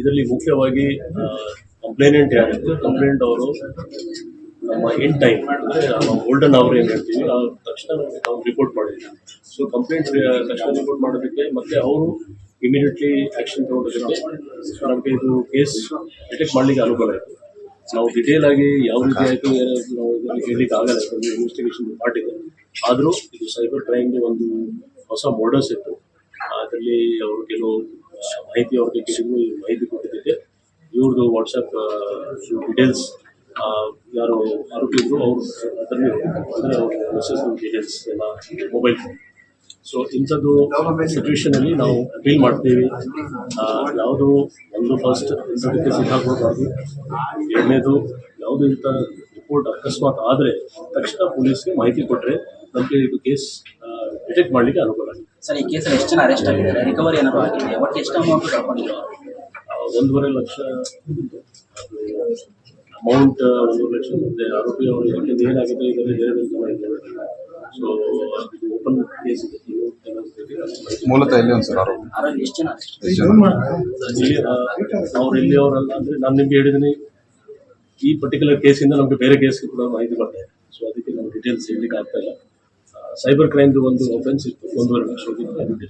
ಇದರಲ್ಲಿ ಮುಖ್ಯವಾಗಿ complainant ಯಾರಿದ್ರು complaint ಅವರು ನಮ್ಮ ಇನ್ ಟೈಮ್ ಅಂದರೆ ನಮ್ಮ ಗೋಲ್ಡನ್ ಅವರ್ ಏನು ಹೇಳ್ತೀವಿ, ಆ ತಕ್ಷಣ ನಾವು ರಿಪೋರ್ಟ್ ಮಾಡಿದ್ವಿ ಸೊ ಕಂಪ್ಲೇಂಟ್ ತಕ್ಷಣ ರಿಪೋರ್ಟ್ ಮಾಡೋದಕ್ಕೆ ಮತ್ತೆ ಅವರು ಇಮಿಡಿಯೇಟ್ಲಿ ಆ್ಯಕ್ಷನ್ ಸೊ ನಮಗೆ ಇದು ಕೇಸ್ ಡಿಟೆಕ್ಟ್ ಮಾಡಲಿಕ್ಕೆ ಅನುಕೂಲ ಆಯಿತು. ನಾವು ಡಿಟೇಲ್ ಆಗಿ ಯಾವ ರೀತಿ ಆಯಿತು ಏನಾದರೂ ನಾವು ಇದರಲ್ಲಿ ಹೇಳಲಿಕ್ಕೆ ಆಗಲ್ಲ, ಯಾಕಂದರೆ ಇನ್ವೆಸ್ಟಿಗೇಷನ್ ಪಾರ್ಟ್ ಇದೆ. ಆದರೂ ಇದು ಸೈಬರ್ ಕ್ರೈಮ್ದು ಒಂದು ಹೊಸ ಮಾಡಲ್ಸ್ ಇತ್ತು. ಅದರಲ್ಲಿ ಅವರು ಕೆಲವು ಮಾಹಿತಿ ಅವ್ರಿಗೆ ಕೇಳಿದ್ರು ಈ ಮಾಹಿತಿ ಕೊಟ್ಟಿದ್ದಕ್ಕೆ ಇವ್ರದ್ದು ವಾಟ್ಸಪ್ ಡೀಟೇಲ್ಸ್ ಯಾರು ಆರೋಪಿದ್ರು ಅವ್ರ ಅದರಲ್ಲಿ ಅಂದರೆ ಅವ್ರ ಮೆಸೇಜ್ ಡೀಟೇಲ್ಸ್ ಎಲ್ಲ ಮೊಬೈಲ್ ಸೊ ಇಂಥದ್ದು ಸಿಚುವೇಶನಲ್ಲಿ ನಾವು ಅಪೀಲ್ ಮಾಡ್ತೀವಿ. ಯಾವುದು ಒಂದು ಫಸ್ಟ್ ಇಂಥದಕ್ಕೆ ಸಿದ್ಧಾಗಬಾರ್ದು ಎರಡನೇದು, ಯಾವುದು ಇಂಥ ರಿಪೋರ್ಟ್ ಅಕಸ್ಮಾತ್ ಆದರೆ ತಕ್ಷಣ ಪೊಲೀಸ್ಗೆ ಮಾಹಿತಿ ಕೊಟ್ಟರೆ ನಮಗೆ ಇದು ಕೇಸ್ ಡಿಟೆಕ್ಟ್ ಮಾಡಲಿಕ್ಕೆ ಅನುಕೂಲ ಆಗುತ್ತೆ. ಸರ್ ಈ ಕೇಸಲ್ಲಿ ಎಷ್ಟು ಜನ ಅರೆಸ್ಟ್ ಆಗಿದ್ದಾರೆ? ರಿಕವರಿ ಏನಾದ್ರು ಆಗಿದೆ ಒಟ್ಟು ಎಷ್ಟು ಅಮೌಂಟ್ ಕಳ್ಕೊಂಡಿದ್ರು? ಒಂದೂವರೆ ಲಕ್ಷ. ಅಮೌಂಟ್ ಒಂದೂವರೆ ಲಕ್ಷ ಮತ್ತೆ ಆರೋಪಿ ಅವರು ಯಾಕೆಂದ್ರೆ ಏನಾಗಿದೆ ಇದರಲ್ಲಿ ಬೇರೆ ಬೇರೆ ಜನ ಸೊ ಇದು ಓಪನ್ ಕೇಸ್ ಇದೆ. ಮೂಲತಃ ಎಲ್ಲಿ ಒಂದು ಸರ್ ಅವರು ಎಷ್ಟು ಜನ ಅರೆಸ್ಟ್ ಎಷ್ಟು ಅವ್ರು ಇಲ್ಲಿ ಅವರಲ್ಲ ಅಂದ್ರೆ ನಾನು ನಿಮ್ಗೆ ಹೇಳಿದ್ದೀನಿ ಈ ಪರ್ಟಿಕ್ಯುಲರ್ ಕೇಸಿಂದ ನಮಗೆ ಬೇರೆ ಕೇಸ್ ಕೂಡ ಮಾಹಿತಿ ಬರ್ತಾ ಇದೆ. ಸೊ ಅದಕ್ಕೆ ನಾವು ಡೀಟೇಲ್ಸ್ ಹೇಳಲಿಕ್ಕೆ ಆಗ್ತಾ ಇಲ್ಲ. ಸೈಬರ್ ಕ್ರೈಮ್ದು ಒಂದು ಒಫೆನ್ಸ್ ಇತ್ತು ಒಂದೂವರೆ ಲಕ್ಷ ರೂಪಾಯಿ ಆಗಿದೆ.